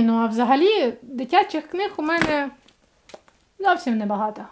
Ну а взагалі дитячих книг у мене зовсім небагато.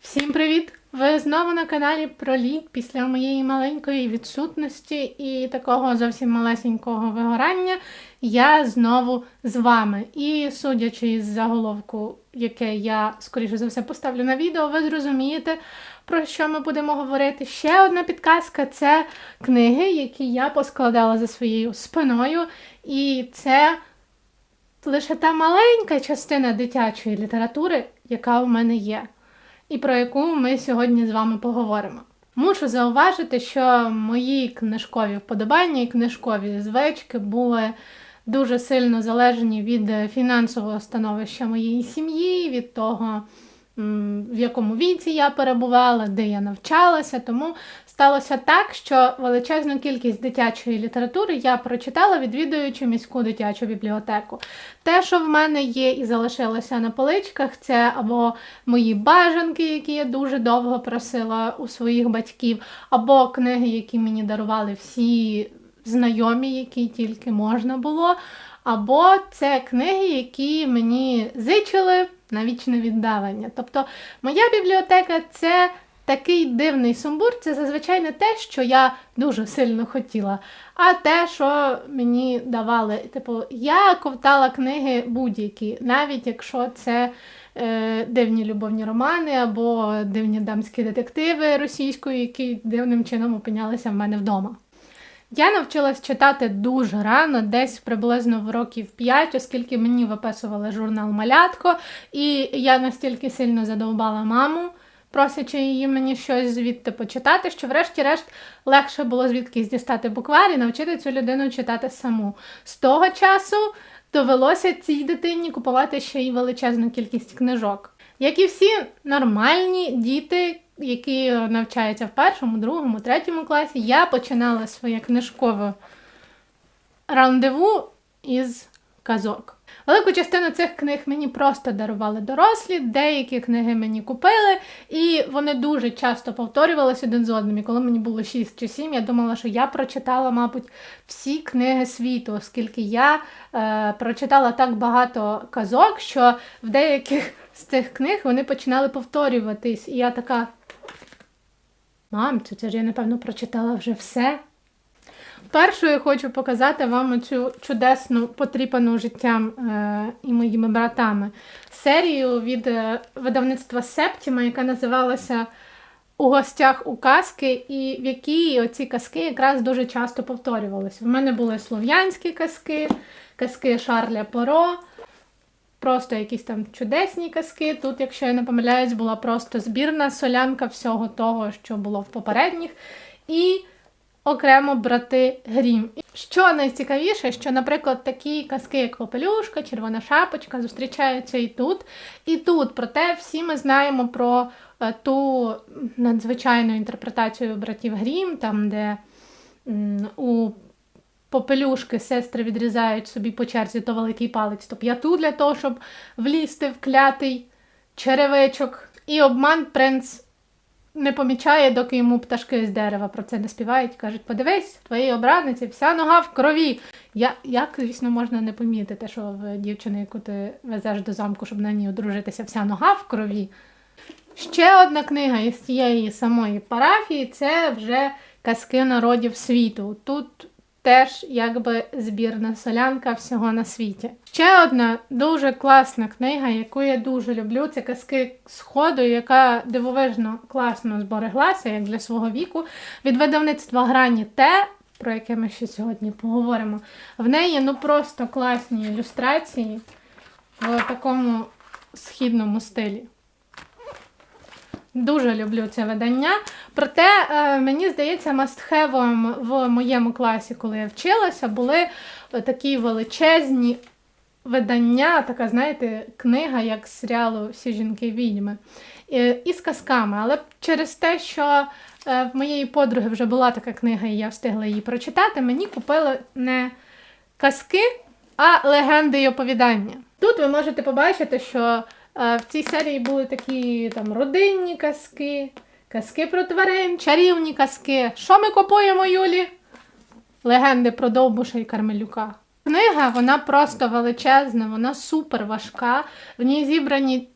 Всім привіт! Ви знову на каналі про лік після моєї маленької відсутності і такого зовсім малесенького вигорання. Я знову з вами. І судячи із заголовку, яке я скоріше за все поставлю на відео, ви зрозумієте, про що ми будемо говорити. Ще одна підказка це книги, які я поскладала за своєю спиною. І це лише та маленька частина дитячої літератури, яка у мене є і про яку ми сьогодні з вами поговоримо. Мушу зауважити, що мої книжкові вподобання і книжкові звички були дуже сильно залежні від фінансового становища моєї сім'ї, від того, в якому віці я перебувала, де я навчалася. Тому сталося так, що величезну кількість дитячої літератури я прочитала, відвідуючи міську дитячу бібліотеку. Те, що в мене є і залишилося на поличках, це або мої бажанки, які я дуже довго просила у своїх батьків, або книги, які мені дарували всі знайомі, які тільки можна було. Або це книги, які мені зичили на вічне віддавання. Тобто, моя бібліотека це такий дивний сумбур, це зазвичай не те, що я дуже сильно хотіла, а те, що мені давали. Типу, я ковтала книги будь-які, навіть якщо це е, дивні любовні романи або дивні дамські детективи російською, які дивним чином опинялися в мене вдома. Я навчилась читати дуже рано, десь приблизно в років 5, оскільки мені виписували журнал Малятко, і я настільки сильно задовбала маму, просячи її мені щось звідти почитати, що, врешті-решт, легше було звідкись дістати буквар і навчити цю людину читати саму. З того часу довелося цій дитині купувати ще й величезну кількість книжок. Як і всі нормальні діти, які навчаються в першому, другому, третьому класі, я починала своє книжкове рандеву із казок. Велику частину цих книг мені просто дарували дорослі, деякі книги мені купили, і вони дуже часто повторювалися один з одним. І коли мені було 6 чи 7, я думала, що я прочитала, мабуть, всі книги світу, оскільки я е, прочитала так багато казок, що в деяких з цих книг вони починали повторюватись. І я така. Мам, це, ж я, напевно, прочитала вже все. Першу я хочу показати вам цю чудесну потріпану життям е, і моїми братами серію від е, видавництва Септіма, яка називалася У гостях у казки, і в якій оці казки якраз дуже часто повторювалися. В мене були слов'янські казки, казки Шарля Поро. Просто якісь там чудесні казки. Тут, якщо я не помиляюсь, була просто збірна солянка всього того, що було в попередніх. І окремо брати Грім. Що найцікавіше, що, наприклад, такі казки, як Попелюшка, Червона шапочка, зустрічаються і тут, і тут. Проте всі ми знаємо про е, ту надзвичайну інтерпретацію братів Грім, там, де у попелюшки сестри відрізають собі по черзі то великий палець, то п'яту для того, щоб влізти в клятий черевичок. І обман принц не помічає, доки йому пташки з дерева про це не співають. Кажуть, подивись, твоїй обрадниці вся нога в крові. Я, Як, звісно, можна не помітити, що в дівчини, яку ти везеш до замку, щоб на ній одружитися, вся нога в крові. Ще одна книга із цієї самої парафії це вже казки народів світу. Тут теж якби збірна солянка всього на світі. Ще одна дуже класна книга, яку я дуже люблю, це казки Сходу, яка дивовижно класно збереглася, як для свого віку, від видавництва Грані Те, про яке ми ще сьогодні поговоримо. В неї ну просто класні ілюстрації в такому східному стилі. Дуже люблю це видання. Проте, е, мені здається, мастхевом в моєму класі, коли я вчилася, були такі величезні видання, така, знаєте, книга, як з серіалу Всі жінки відьми. І, і з казками. Але через те, що е, в моєї подруги вже була така книга, і я встигла її прочитати, мені купили не казки, а легенди і оповідання. Тут ви можете побачити, що Е, В цій серії були такі там родинні казки, казки про тварин, чарівні казки. Що ми купуємо, Юлі? Легенди про Довбуша і Кармелюка. Книга вона просто величезна, вона супер важка. В ній зібрані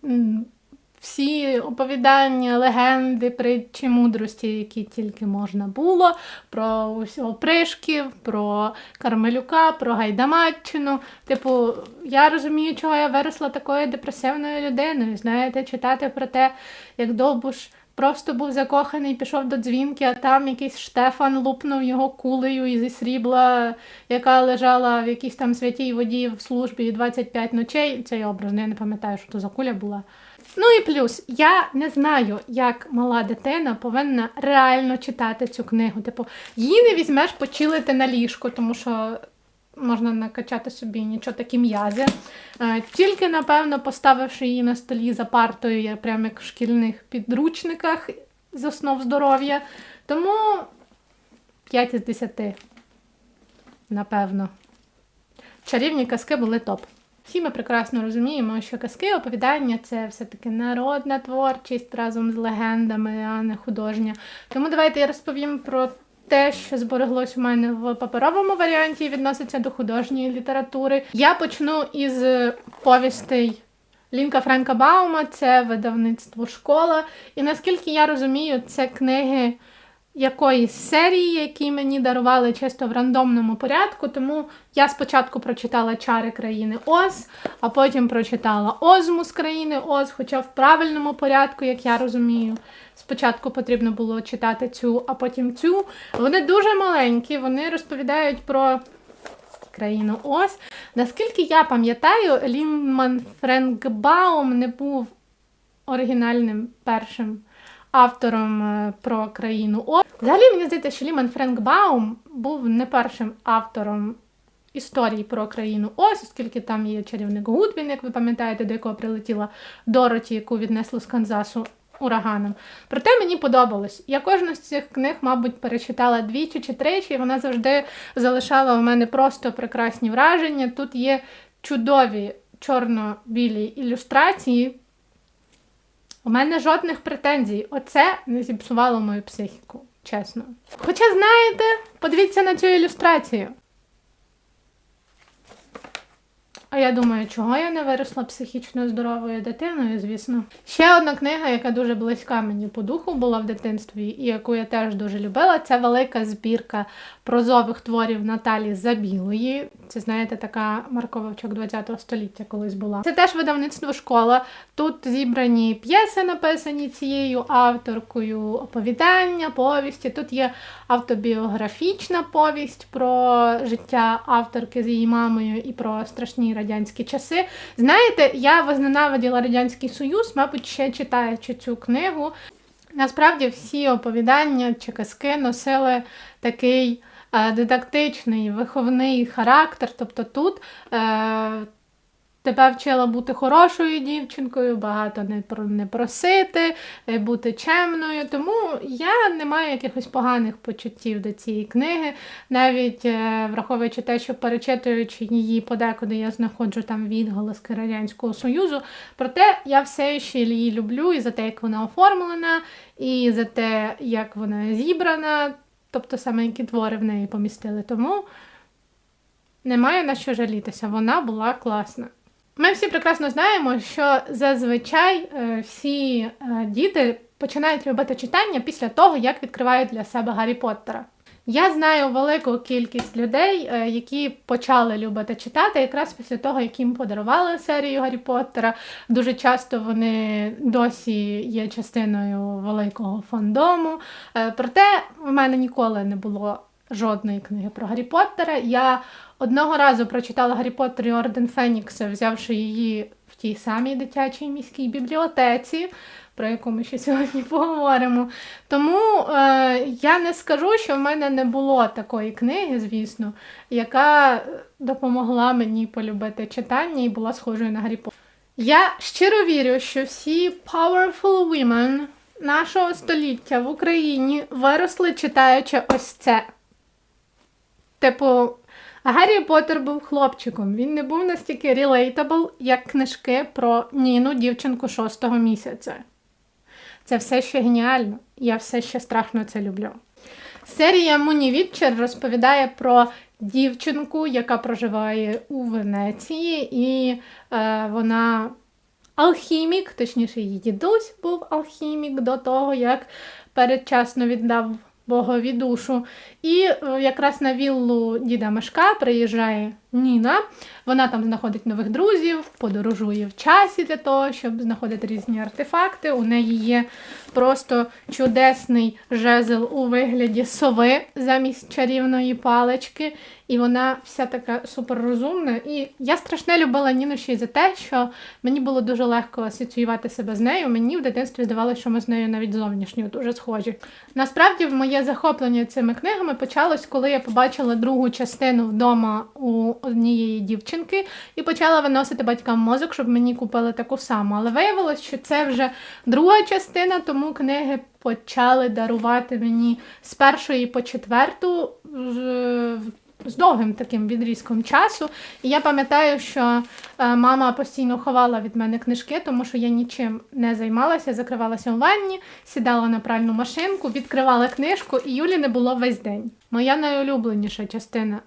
всі оповідання, легенди, притчі, мудрості, які тільки можна було, про усього Пришків, про Кармелюка, про Гайдамаччину. Типу, я розумію, чого я виросла такою депресивною людиною. Знаєте, читати про те, як Довбуш просто був закоханий, пішов до дзвінки, а там якийсь Штефан лупнув його кулею і зі срібла, яка лежала в якійсь там святій воді в службі 25 ночей. Цей образ, ну, я не пам'ятаю, що то за куля була. Ну і плюс, я не знаю, як мала дитина повинна реально читати цю книгу. Типу, її не візьмеш почилити на ліжко, тому що можна накачати собі нічого такі м'язи. Е, Тільки, напевно, поставивши її на столі за партою, я прямо як в шкільних підручниках з основ здоров'я. Тому 5 із 10, напевно. Чарівні казки були топ. Всі ми прекрасно розуміємо, що казки, оповідання це все-таки народна творчість разом з легендами, а не художня. Тому давайте я розповім про те, що збереглось у мене в паперовому варіанті відноситься до художньої літератури. Я почну із повістей Лінка Френка Баума, це видавництво школа. І наскільки я розумію, це книги якоїсь серії, які мені дарували чисто в рандомному порядку. Тому я спочатку прочитала Чари країни Оз, а потім прочитала Озму з країни Оз, хоча в правильному порядку, як я розумію. Спочатку потрібно було читати цю, а потім цю. Вони дуже маленькі, вони розповідають про країну Оз. Наскільки я пам'ятаю, Ліман Френкбаум не був оригінальним першим автором е, про країну Оз. Взагалі, мені здається, що Ліман Френкбаум був не першим автором історії про країну Оз, оскільки там є чарівник Гудвін, як ви пам'ятаєте, до якого прилетіла Дороті, яку віднесли з Канзасу ураганом. Проте мені подобалось. Я кожну з цих книг, мабуть, перечитала двічі чи тричі, і вона завжди залишала у мене просто прекрасні враження. Тут є чудові чорно-білі ілюстрації. У мене жодних претензій. Оце не зіпсувало мою психіку, чесно. Хоча, знаєте, подивіться на цю ілюстрацію. А я думаю, чого я не виросла психічно здоровою дитиною, звісно. Ще одна книга, яка дуже близька мені по духу була в дитинстві, і яку я теж дуже любила, це велика збірка прозових творів Наталі Забілої. Це, знаєте, така марковичок 20 століття колись була. Це теж видавництво школа. Тут зібрані п'єси, написані цією авторкою, оповідання, повісті. Тут є автобіографічна повість про життя авторки з її мамою і про страшні радянські часи. Знаєте, я возненавиділа Радянський Союз, мабуть, ще читаючи цю книгу. Насправді всі оповідання чи казки носили такий е, дидактичний, виховний характер. Тобто тут е, тебе вчила бути хорошою дівчинкою, багато не, не просити, е, бути чемною. Тому я не маю якихось поганих почуттів до цієї книги, навіть е, враховуючи те, що перечитуючи її подекуди, я знаходжу там відголоски Радянського Союзу. Проте я все ще її люблю і за те, як вона оформлена, і за те, як вона зібрана, тобто саме які твори в неї помістили. Тому немає на що жалітися, вона була класна. Ми всі прекрасно знаємо, що зазвичай е, всі е, діти починають любити читання після того, як відкривають для себе Гаррі Поттера. Я знаю велику кількість людей, е, які почали любити читати якраз після того, як їм подарували серію Гаррі Поттера. Дуже часто вони досі є частиною великого фандому. Проте в мене ніколи не було жодної книги про Гаррі Поттера. Я одного разу прочитала Гаррі Поттер і Орден Фенікса, взявши її в тій самій дитячій міській бібліотеці, про яку ми ще сьогодні поговоримо. Тому е, я не скажу, що в мене не було такої книги, звісно, яка допомогла мені полюбити читання і була схожою на Гаррі Поттера. Я щиро вірю, що всі powerful women нашого століття в Україні виросли читаючи ось це. Типу, Гаррі Поттер був хлопчиком. Він не був настільки relatable, як книжки про Ніну, дівчинку шостого місяця. Це все ще геніально. Я все ще страшно це люблю. Серія Муні Вітчер розповідає про дівчинку, яка проживає у Венеції, і е, вона алхімік, точніше, її дідусь був алхімік до того, як передчасно віддав Богові душу. І е, якраз на віллу діда Мешка приїжджає Ніна. Вона там знаходить нових друзів, подорожує в часі для того, щоб знаходити різні артефакти. У неї є просто чудесний жезл у вигляді сови замість чарівної палички. І вона вся така суперрозумна. І я страшне любила Ніну ще й за те, що мені було дуже легко асоціювати себе з нею. Мені в дитинстві здавалося, що ми з нею навіть зовнішньо дуже схожі. Насправді, моє захоплення цими книгами почалось, коли я побачила другу частину вдома у однієї дівчинки і почала виносити батькам мозок, щоб мені купили таку саму. Але виявилось, що це вже друга частина, тому книги почали дарувати мені з першої по четверту. З- довгим таким відрізком часу. І я пам'ятаю, що е, мама постійно ховала від мене книжки, тому що я нічим не займалася, закривалася у ванні, сідала на пральну машинку, відкривала книжку, і Юлі не було весь день. Моя найулюбленіша частина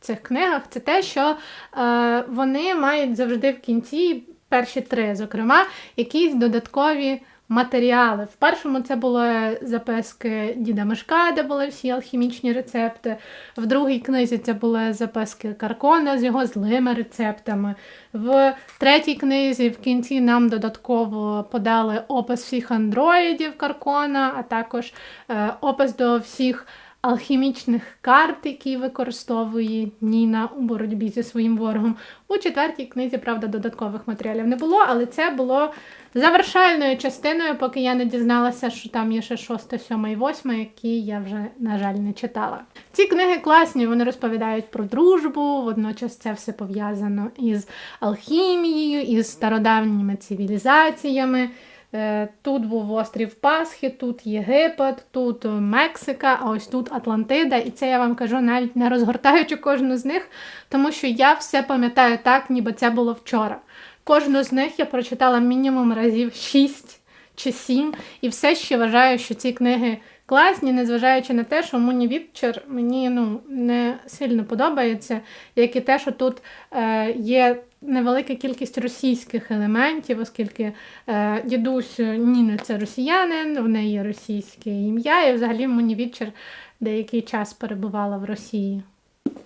в цих книгах це те, що е, вони мають завжди в кінці, перші три, зокрема, якісь додаткові. Матеріали. В першому це були записки Діда Мишка, де були всі алхімічні рецепти. В другій книзі це були записки Каркона з його злими рецептами. В третій книзі в кінці нам додатково подали опис всіх андроїдів Каркона, а також е, опис до всіх алхімічних карт, які використовує Ніна у боротьбі зі своїм ворогом. У четвертій книзі, правда, додаткових матеріалів не було, але це було завершальною частиною, поки я не дізналася, що там є ще шоста, сьома і восьма, які я вже, на жаль, не читала. Ці книги класні, вони розповідають про дружбу, водночас це все пов'язано із алхімією, із стародавніми цивілізаціями. Е, Тут був острів Пасхи, тут Єгипет, тут Мексика, а ось тут Атлантида. І це я вам кажу навіть не розгортаючи кожну з них, тому що я все пам'ятаю так, ніби це було вчора. Кожну з них я прочитала мінімум разів 6 чи 7, і все ще вважаю, що ці книги класні, незважаючи на те, що Муні Вітчер мені ну, не сильно подобається, як і те, що тут е, є невелика кількість російських елементів, оскільки е, дідусь Ніни це росіянин, в неї російське ім'я, і взагалі Муні Вітчер деякий час перебувала в Росії.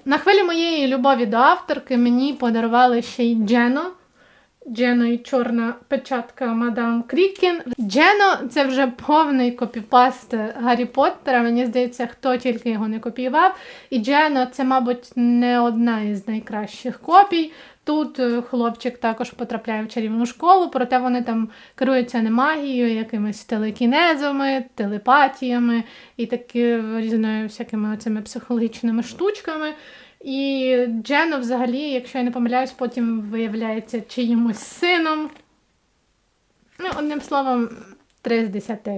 На хвилі моєї любові до авторки мені подарували ще й Джено. Джено і чорна печатка Мадам Крікін. Джено це вже повний копіпаст Гаррі Поттера. Мені здається, хто тільки його не копіював. І Джено це, мабуть, не одна із найкращих копій. Тут е, хлопчик також потрапляє в чарівну школу, проте вони там керуються не магією, якимись телекінезами, телепатіями і такі різною всякими цими психологічними штучками. І Джено, взагалі, якщо я не помиляюсь, потім виявляється чиїмось сином. Ну, одним словом, 3 з 10.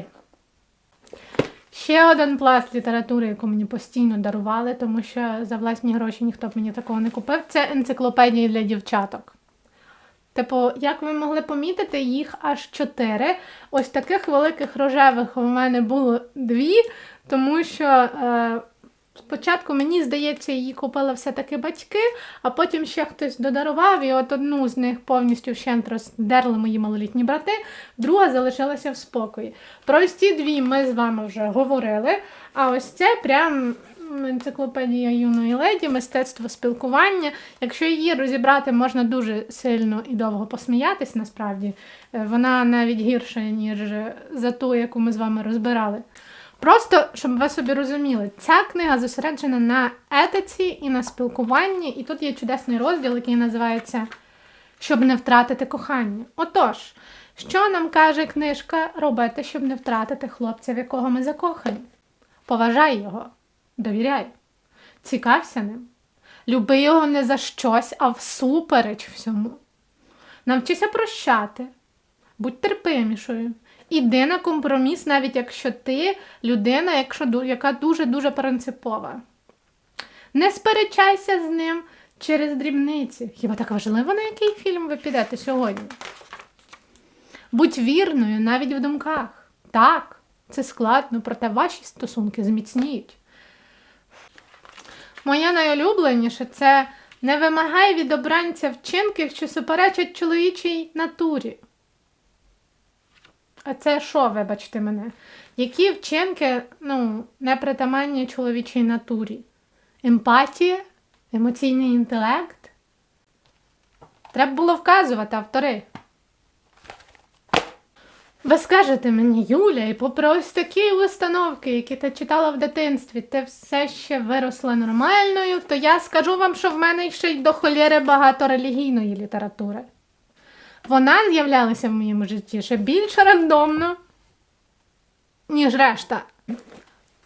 Ще один пласт літератури, яку мені постійно дарували, тому що за власні гроші ніхто б мені такого не купив, це енциклопедії для дівчаток. Типу, як ви могли помітити, їх аж чотири. Ось таких великих рожевих у мене було дві, тому що е, спочатку, мені здається, її купили все-таки батьки, а потім ще хтось додарував, і от одну з них повністю вщент роздерли мої малолітні брати, друга залишилася в спокої. Про ось ці дві ми з вами вже говорили, а ось це прям. Енциклопедія юної леді, мистецтво спілкування. Якщо її розібрати, можна дуже сильно і довго посміятись, насправді. Е, Вона навіть гірша, ніж за ту, яку ми з вами розбирали. Просто, щоб ви собі розуміли, ця книга зосереджена на етиці і на спілкуванні, і тут є чудесний розділ, який називається Щоб не втратити кохання. Отож, що нам каже книжка робити, щоб не втратити хлопця, в якого ми закохані? Поважай його, довіряй, цікався ним. Люби його не за щось, а всупереч всьому. Навчися прощати, будь терпимішою. Іди на компроміс, навіть якщо ти людина, якщо, яка дуже-дуже принципова. Не сперечайся з ним через дрібниці. Хіба так важливо, на який фільм ви підете сьогодні? Будь вірною навіть в думках. Так, це складно, проте ваші стосунки зміцніють. Моє найулюбленіше це не вимагай від обранця вчинків, що суперечать чоловічій натурі. А це що, вибачте мене? Які вчинки ну, непритаманні чоловічій натурі? Емпатія? Емоційний інтелект? Треба було вказувати автори. Ви скажете мені, Юля, і попри ось такі установки, які ти читала в дитинстві, ти все ще виросла нормальною, то я скажу вам, що в мене ще й до холєри багато релігійної літератури. Вона з'являлася в моєму житті ще більш рандомно, ніж решта.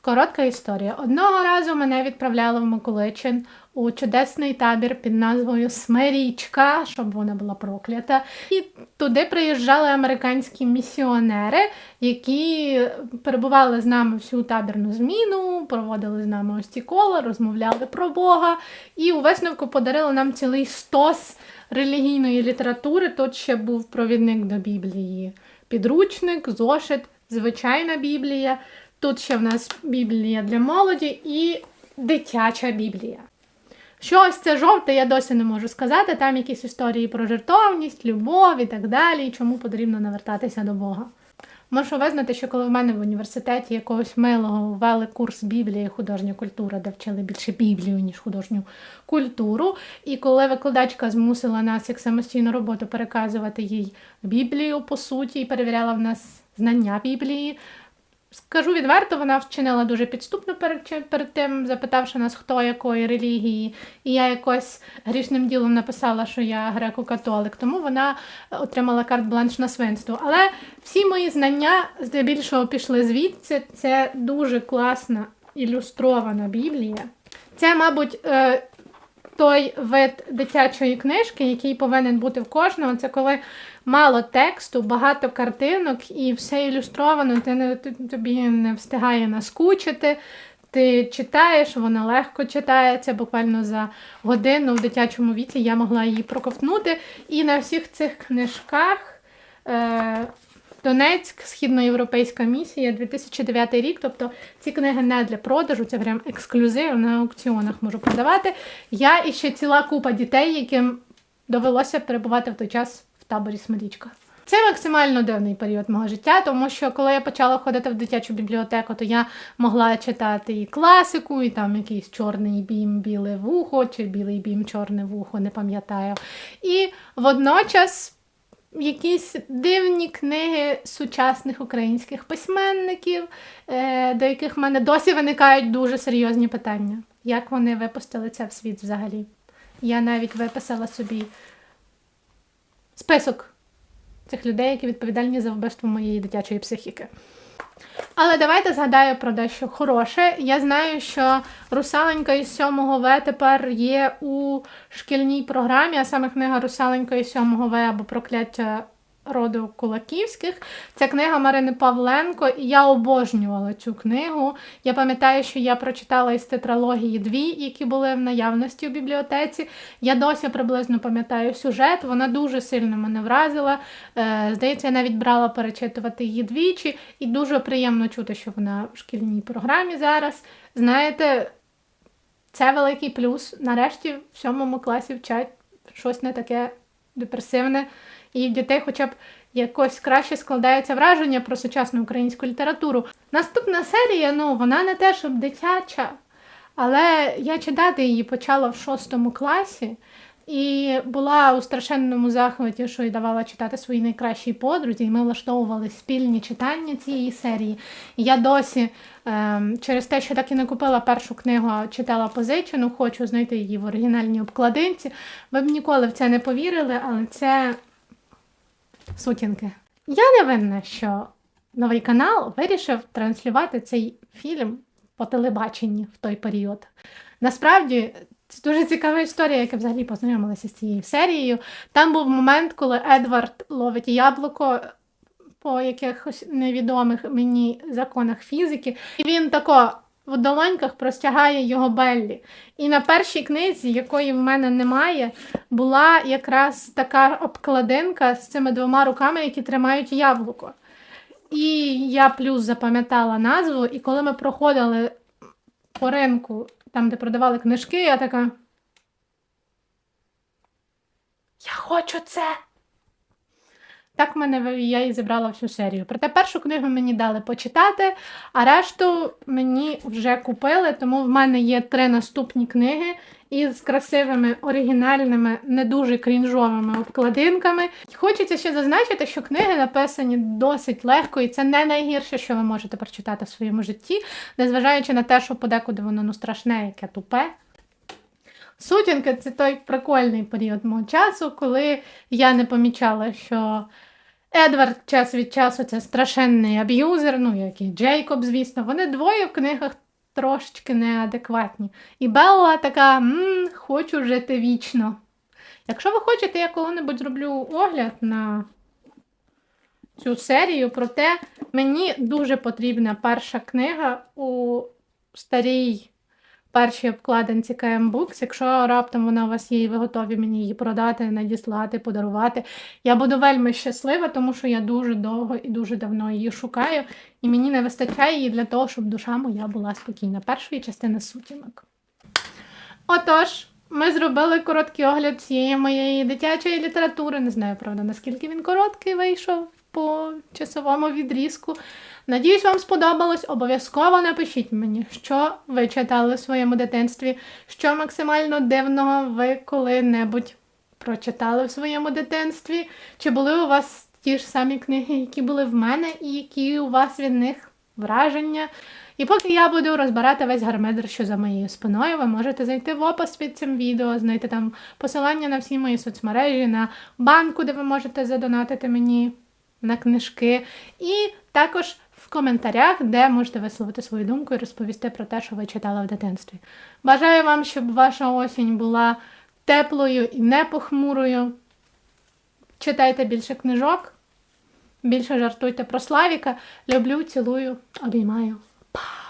Коротка історія. Одного разу мене відправляли в Миколичин у чудесний табір під назвою Смирічка, щоб вона була проклята. І туди приїжджали американські місіонери, які перебували з нами всю табірну зміну, проводили з нами ось ці кола, розмовляли про Бога. І у висновку подарили нам цілий стос релігійної літератури. Тут ще був провідник до Біблії, підручник, зошит, звичайна Біблія. Тут ще в нас Біблія для молоді і дитяча Біблія. Що ось це жовте, я досі не можу сказати. Там якісь історії про жертовність, любов і так далі, і чому потрібно навертатися до Бога. Можу визнати, що коли в мене в університеті якогось милого ввели курс Біблії художня культура, де вчили більше Біблію, ніж художню культуру. І коли викладачка змусила нас як самостійну роботу переказувати їй Біблію по суті і перевіряла в нас знання Біблії. Скажу відверто, вона вчинила дуже підступно перед, перед тим, запитавши нас, хто якої релігії. І я якось грішним ділом написала, що я греко-католик, тому вона отримала карт-бланш на свинство. Але всі мої знання здебільшого пішли звідси. Це дуже класна ілюстрована Біблія. Це, мабуть, е, той вид дитячої книжки, який повинен бути в кожного, це коли мало тексту, багато картинок і все ілюстровано, ти не, тобі не встигає наскучити. Ти читаєш, вона легко читається. Буквально за годину в дитячому віці я могла її проковтнути. І на всіх цих книжках е, Донецьк, східноєвропейська місія, 2009 рік. Тобто ці книги не для продажу, це прям ексклюзив на аукціонах можу продавати. Я і ще ціла купа дітей, яким довелося перебувати в той час таборі Смирічка. Це максимально дивний період мого життя, тому що коли я почала ходити в дитячу бібліотеку, то я могла читати і класику, і там якийсь чорний бім, біле вухо, чи білий бім, чорне вухо, не пам'ятаю. І водночас якісь дивні книги сучасних українських письменників, е, до яких в мене досі виникають дуже серйозні питання. Як вони випустили це в світ взагалі? Я навіть виписала собі список цих людей, які відповідальні за вбивство моєї дитячої психіки. Але давайте згадаю про дещо хороше. Я знаю, що Русаленька із 7 В тепер є у шкільній програмі, а саме книга Русаленька із 7 В або прокляття роду Кулаківських. Це книга Марини Павленко, і я обожнювала цю книгу. Я пам'ятаю, що я прочитала із тетралогії дві, які були в наявності у бібліотеці. Я досі приблизно пам'ятаю сюжет, вона дуже сильно мене вразила. Е, здається, я навіть брала перечитувати її двічі, і дуже приємно чути, що вона в шкільній програмі зараз. Знаєте, це великий плюс. Нарешті в сьомому класі вчать щось не таке депресивне і в дітей хоча б якось краще складається враження про сучасну українську літературу. Наступна серія, ну, вона не те, щоб дитяча, але я читати її почала в шостому класі. І була у страшенному захваті, що й давала читати своїй найкращій подрузі, і ми влаштовували спільні читання цієї серії. І я досі ем, через те, що так і не купила першу книгу, а читала позичену, хочу знайти її в оригінальній обкладинці. Ви б ніколи в це не повірили, але це сутінки. Я не винна, що новий канал вирішив транслювати цей фільм по телебаченні в той період. Насправді. Це дуже цікава історія, яка взагалі познайомилася з цією серією. Там був момент, коли Едвард ловить яблуко по якихось невідомих мені законах фізики, і він тако в долоньках простягає його Беллі. І на першій книзі, якої в мене немає, була якраз така обкладинка з цими двома руками, які тримають яблуко. І я плюс запам'ятала назву, і коли ми проходили по ринку, там, де продавали книжки, я така. Я хочу це. Так в мене я і зібрала всю серію. Проте першу книгу мені дали почитати, а решту мені вже купили, тому в мене є три наступні книги із красивими, оригінальними, не дуже крінжовими обкладинками. Хочеться ще зазначити, що книги написані досить легко, і це не найгірше, що ви можете прочитати в своєму житті, незважаючи на те, що подекуди воно ну, страшне, яке тупе. Сутінки це той прикольний період мого часу, коли я не помічала, що Едвард час від часу це страшенний аб'юзер, ну як і Джейкоб, звісно. Вони двоє в книгах трошечки неадекватні. І Белла така «Ммм, хочу жити вічно. Якщо ви хочете, я коли-небудь зроблю огляд на цю серію, проте мені дуже потрібна перша книга у старій першій обкладинці KM Books. Якщо раптом вона у вас є, і ви готові мені її продати, надіслати, подарувати. Я буду вельми щаслива, тому що я дуже довго і дуже давно її шукаю, і мені не вистачає її для того, щоб душа моя була спокійна. Першої частини сутінок. Отож, ми зробили короткий огляд цієї моєї дитячої літератури. Не знаю, правда, наскільки він короткий вийшов по часовому відрізку. Надіюсь, вам сподобалось. Обов'язково напишіть мені, що ви читали в своєму дитинстві, що максимально дивного ви коли-небудь прочитали в своєму дитинстві. Чи були у вас ті ж самі книги, які були в мене, і які у вас від них враження? І поки я буду розбирати весь гармедр, що за моєю спиною, ви можете зайти в опис під цим відео, знайти там посилання на всі мої соцмережі, на банку, де ви можете задонатити мені на книжки. І також в коментарях, де можете висловити свою думку і розповісти про те, що ви читали в дитинстві. Бажаю вам, щоб ваша осінь була теплою і не похмурою. Читайте більше книжок, більше жартуйте про Славіка. Люблю, цілую, обіймаю. Па!